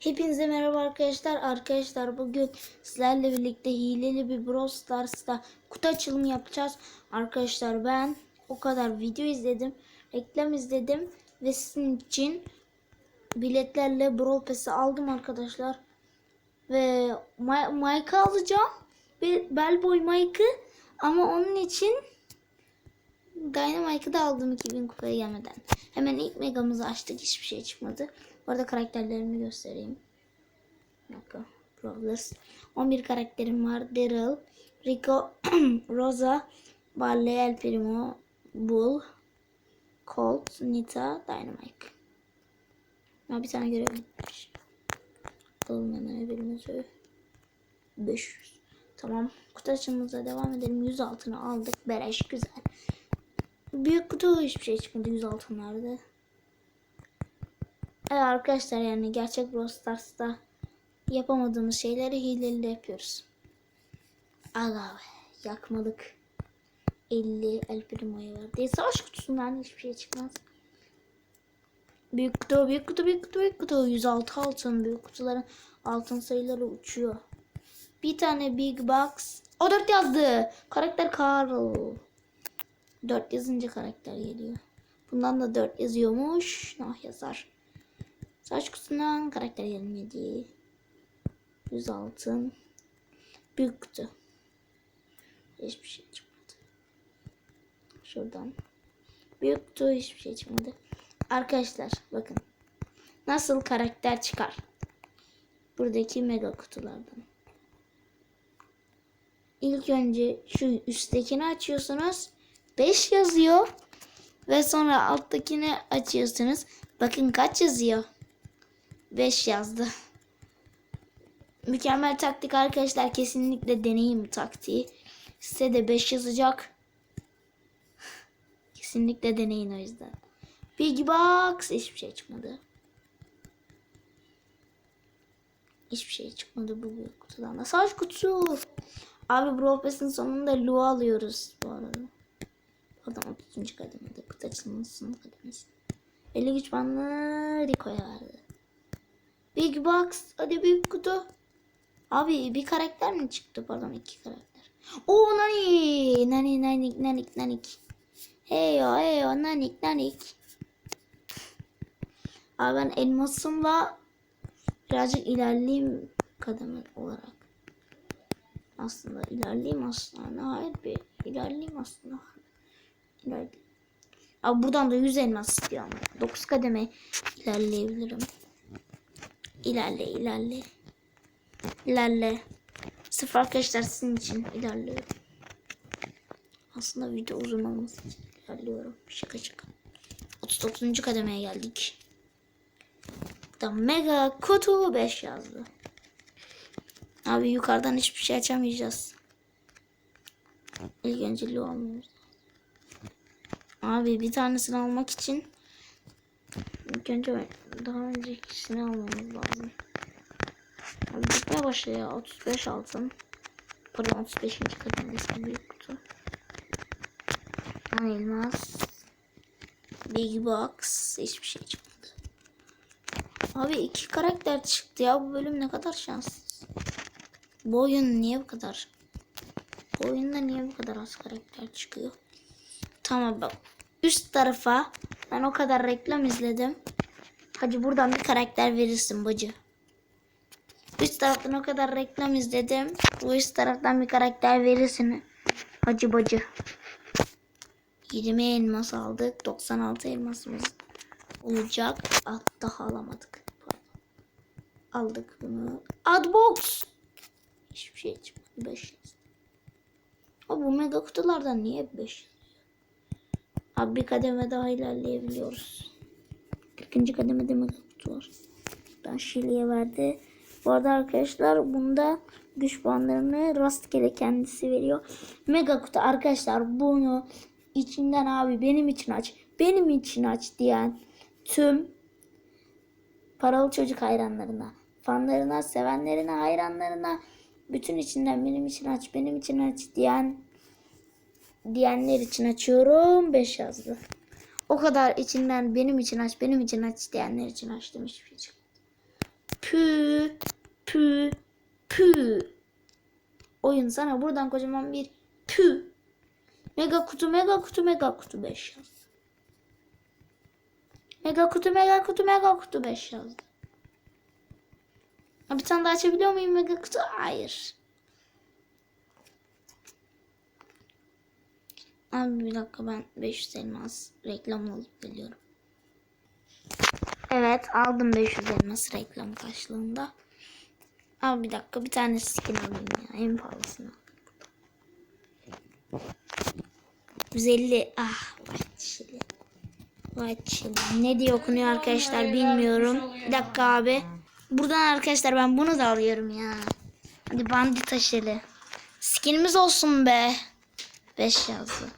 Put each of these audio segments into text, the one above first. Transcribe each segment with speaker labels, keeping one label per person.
Speaker 1: Hepinize merhaba arkadaşlar. Arkadaşlar bugün sizlerle birlikte hileli bir Brawl Stars'ta kutu açılımı yapacağız. Arkadaşlar ben o kadar video izledim, reklam izledim ve sizin için biletlerle Brawl Pass'i aldım arkadaşlar. Ve Mike'ı alacağım. Bellboy Mike'ı ama onun için Dynamite'ı da aldım 2000 kupaya gelmeden. Hemen ilk megamızı açtık. Hiçbir şey çıkmadı. Bu arada karakterlerimi göstereyim. Bir. Brawlers. 11 karakterim var. Daryl, Rico, Rosa, Barley, El Primo, Bull, Colt, Nita, Dynamite. Ha, bir tane görev bitmiş. Bakalım hemen öbürümüzü. 500. Tamam. Kutu açımıza devam edelim. 100 altını aldık. Bereş güzel. Büyük kutu hiçbir şey çıkmadı 100 altınlarda. Evet arkadaşlar yani gerçek Brawl Stars'ta yapamadığımız şeyleri hileli yapıyoruz. Aga be, yakmalık. 50 El Primo'ya verdi. Savaş kutusundan hiçbir şey çıkmaz. Büyük kutu, büyük kutu, büyük kutu, büyük kutu. 106 altın. Büyük kutuların altın sayıları uçuyor. Bir tane Big Box. O 4 yazdı. Karakter Carl. 4 yazınca karakter geliyor. Bundan da 4 yazıyormuş. Nah yazar. Saç kutusundan karakter gelmedi. 100 altın. Büyük kutu. Hiçbir şey çıkmadı. Şuradan. Büyük kutu hiçbir şey çıkmadı. Arkadaşlar bakın. Nasıl karakter çıkar. Buradaki mega kutulardan. İlk önce şu üsttekini açıyorsunuz. 5 yazıyor. Ve sonra alttakini açıyorsunuz. Bakın kaç yazıyor. 5 yazdı. Mükemmel taktik arkadaşlar. Kesinlikle deneyim taktiği. Size de 5 yazacak. Kesinlikle deneyin o yüzden. Big Box. Hiçbir şey çıkmadı. Hiçbir şey çıkmadı bu kutudan da. Savaş kutusu. Abi Brawl Pass'in sonunda Lu alıyoruz bu arada. Oradan 30. kademede kutu açılmasının kademesi. 50 güç bandı Rico'ya verdi. Big Box. Hadi büyük kutu. Abi bir karakter mi çıktı? Pardon iki karakter. Oo Nani. Nani Nanik Nanik Nanik. Heyo heyo Nanik Nanik. Abi ben elmasımla birazcık ilerleyeyim kademe olarak. Aslında ilerleyeyim aslında. Hayır bir ilerleyeyim aslında. İlerleyeyim. Abi buradan da 100 elmas istiyorum. 9 kademe ilerleyebilirim. İlerle ilerle. İlerle. Sırf arkadaşlar sizin için ilerliyorum. Aslında video uzun olması için ilerliyorum. Şaka şaka. 39. kademeye geldik. Da mega kutu 5 yazdı. Abi yukarıdan hiçbir şey açamayacağız. İlk önce Lu almamız Abi bir tanesini almak için ilk önce daha öncekisini almamız lazım. Abi gitmeye başlıyor. 35 altın. Pardon 35. kademesi büyük kutu. On elmas. Big box. Hiçbir şey çıkmadı. Abi iki karakter çıktı ya. Bu bölüm ne kadar şanssız. Bu oyun niye bu kadar? Bu oyunda niye bu kadar az karakter çıkıyor? Tamam bak. Üst tarafa ben o kadar reklam izledim. Hacı buradan bir karakter verirsin bacı. Üst taraftan o kadar reklam izledim. Bu üst taraftan bir karakter verirsin. Hacı bacı. 20 elmas aldık. 96 elmasımız olacak. Ah, daha alamadık. Aldık bunu. Adbox. Hiçbir şey çıkmadı. 5 yazdı. Abi bu mega kutulardan niye 5 yazıyor? Abi bir kademe daha ilerleyebiliyoruz. 40. kademede kutu var. Ben Şili'ye verdi. Bu arada arkadaşlar bunda güç puanlarını rastgele kendisi veriyor. Mega kutu arkadaşlar bunu içinden abi benim için aç. Benim için aç diyen tüm paralı çocuk hayranlarına, fanlarına, sevenlerine, hayranlarına bütün içinden benim için aç, benim için aç diyen diyenler için açıyorum. 5 yazdı. O kadar içinden benim için aç, benim için aç diyenler için açtım hiçbir şey. Pü pü pü. Oyun sana buradan kocaman bir pü. Mega kutu mega kutu mega kutu 5 yazdı. Mega kutu mega kutu mega kutu 5 yazdı. Bir tane daha açabiliyor muyum mega kutu? Hayır. Abi bir dakika ben 500 elmas reklam alıp geliyorum. Evet aldım 500 elmas reklam karşılığında. Abi bir dakika bir tane skin alayım ya en pahalısını. 150 ah white chili. Ne diye okunuyor arkadaşlar bilmiyorum. Bir dakika abi. Buradan arkadaşlar ben bunu da alıyorum ya. Hadi bandit taşeli. Skinimiz olsun be. 5 yazdı.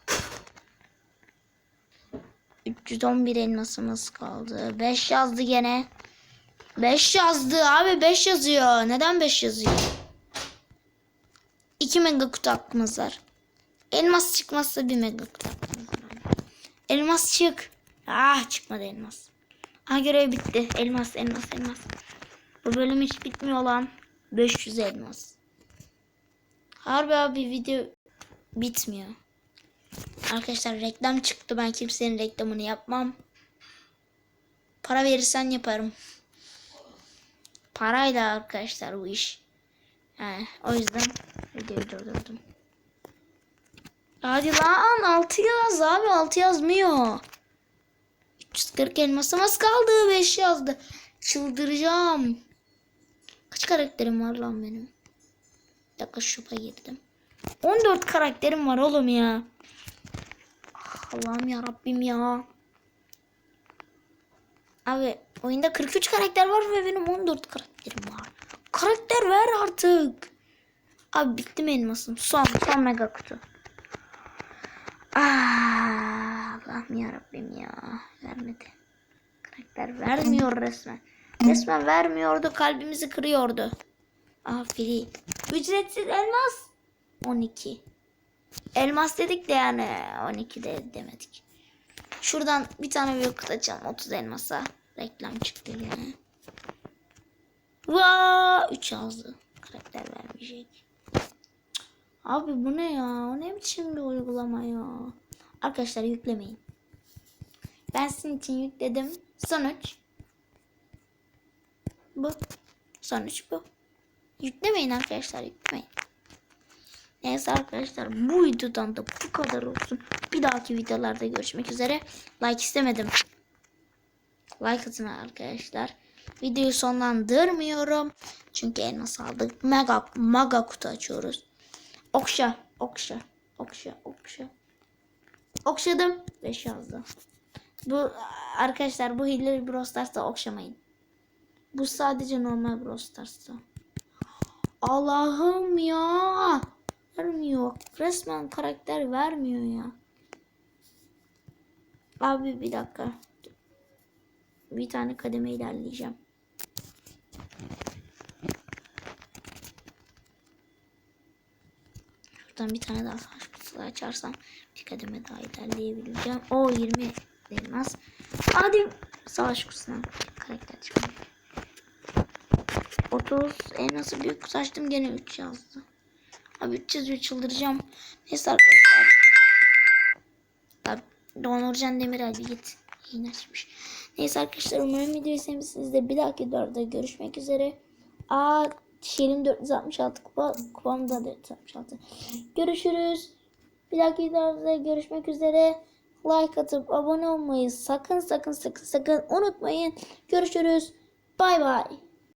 Speaker 1: 311 elmasımız kaldı. 5 yazdı gene. 5 yazdı abi 5 yazıyor. Neden 5 yazıyor? 2 mega kutu hakkımız var. Elmas çıkmazsa 1 mega kutu hakkımız var. Elmas çık. Ah çıkmadı elmas. Ah görev bitti. Elmas elmas elmas. Bu bölüm hiç bitmiyor lan. 500 elmas. Harbi abi video bitmiyor. Arkadaşlar reklam çıktı. Ben kimsenin reklamını yapmam. Para verirsen yaparım. Parayla arkadaşlar bu iş. Yani o yüzden videoyu durdurdum. Hadi lan 6 yaz abi 6 yazmıyor. 340 elmasımız kaldı 5 yazdı. Çıldıracağım. Kaç karakterim var lan benim? Bir dakika şupa girdim. 14 karakterim var oğlum ya. Ah, Allah'ım ya Rabbim ya. Abi oyunda 43 karakter var ve benim 14 karakterim var. Karakter ver artık. Abi bitti mi elmasım? Son, son mega kutu. Ah, Allah'ım ya Rabbim ya. Vermedi. Karakter vermiyor resmen. Resmen vermiyordu. Kalbimizi kırıyordu. Free. Ücretsiz elmas. 12. Elmas dedik de yani 12 de demedik. Şuradan bir tane büyük kutu açalım 30 elmasa. Reklam çıktı yine. Vaa 3 yazdı. Karakter vermeyecek. Abi bu ne ya? O ne biçim bir uygulama ya? Arkadaşlar yüklemeyin. Ben sizin için yükledim. Sonuç bu. Sonuç bu. Yüklemeyin arkadaşlar yüklemeyin. Neyse arkadaşlar bu videodan da bu kadar olsun. Bir dahaki videolarda görüşmek üzere. Like istemedim. Like atın arkadaşlar. Videoyu sonlandırmıyorum. Çünkü elmas aldık. Mega, mega kutu açıyoruz. Okşa, okşa, okşa, okşa. Okşadım. 5 yazdı. Bu arkadaşlar bu hilleri Brawl Stars'ta okşamayın. Bu sadece normal Brawl Stars'ta. Allah'ım ya. Vermiyor. Resmen karakter vermiyor ya. Abi bir dakika. Bir tane kademe ilerleyeceğim. Şuradan bir tane daha savaş kutusu açarsam bir kademe daha ilerleyebileceğim. O 20 elmas. Hadi savaş kutusuna karakter çıkıyor. 30 elması büyük kutu açtım gene 3 yazdı. Abi 300 çıldıracağım. Neyse arkadaşlar. Abi Donurcan Demirel bir git. Yayın açmış. Neyse arkadaşlar umarım videoyu sevmişsiniz de bir dahaki dörde görüşmek üzere. Aa Şirin 466 kupa kupam da 466. Görüşürüz. Bir dahaki videoda görüşmek üzere. Like atıp abone olmayı sakın sakın sakın sakın unutmayın. Görüşürüz. Bay bay.